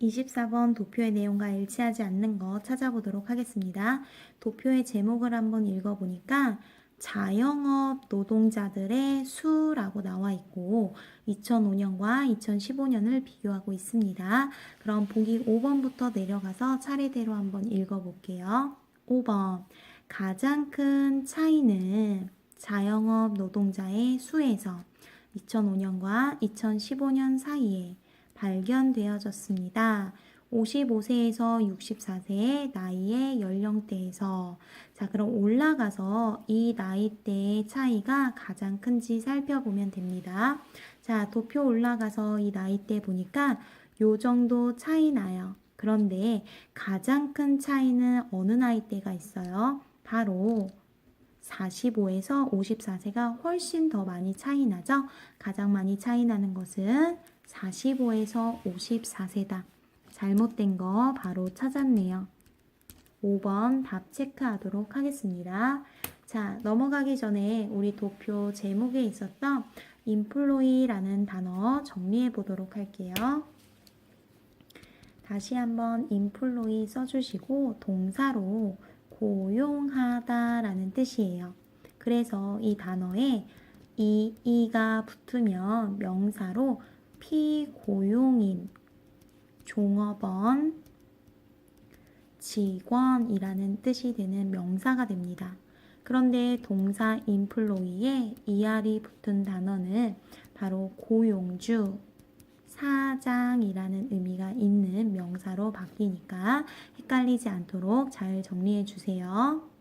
24번 도표의 내용과 일치하지 않는 거 찾아보도록 하겠습니다. 도표의 제목을 한번 읽어보니까 자영업 노동자들의 수라고 나와 있고 2005년과 2015년을 비교하고 있습니다. 그럼 보기 5번부터 내려가서 차례대로 한번 읽어볼게요. 5번 가장 큰 차이는 자영업 노동자의 수에서 2005년과 2015년 사이에 발견되어졌습니다. 55세에서 64세의 나이의 연령대에서 자 그럼 올라가서 이 나이대의 차이가 가장 큰지 살펴보면 됩니다. 자 도표 올라가서 이 나이대 보니까 요 정도 차이 나요. 그런데 가장 큰 차이는 어느 나이대가 있어요? 바로 45에서 54세가 훨씬 더 많이 차이 나죠? 가장 많이 차이 나는 것은 45에서 54세다. 잘못된 거 바로 찾았네요. 5번 답 체크하도록 하겠습니다. 자, 넘어가기 전에 우리 도표 제목에 있었던 employee라는 단어 정리해 보도록 할게요. 다시 한번 employee 써주시고 동사로 고용하다라는 뜻이에요. 그래서 이 단어에 이 이가 붙으면 명사로 피고용인, 종업원, 직원이라는 뜻이 되는 명사가 됩니다. 그런데 동사 employee에 er이 붙은 단어는 바로 고용주, 사장이라는 의미가 있는 명사로 바뀌니까 헷갈리지 않도록 잘 정리해 주세요.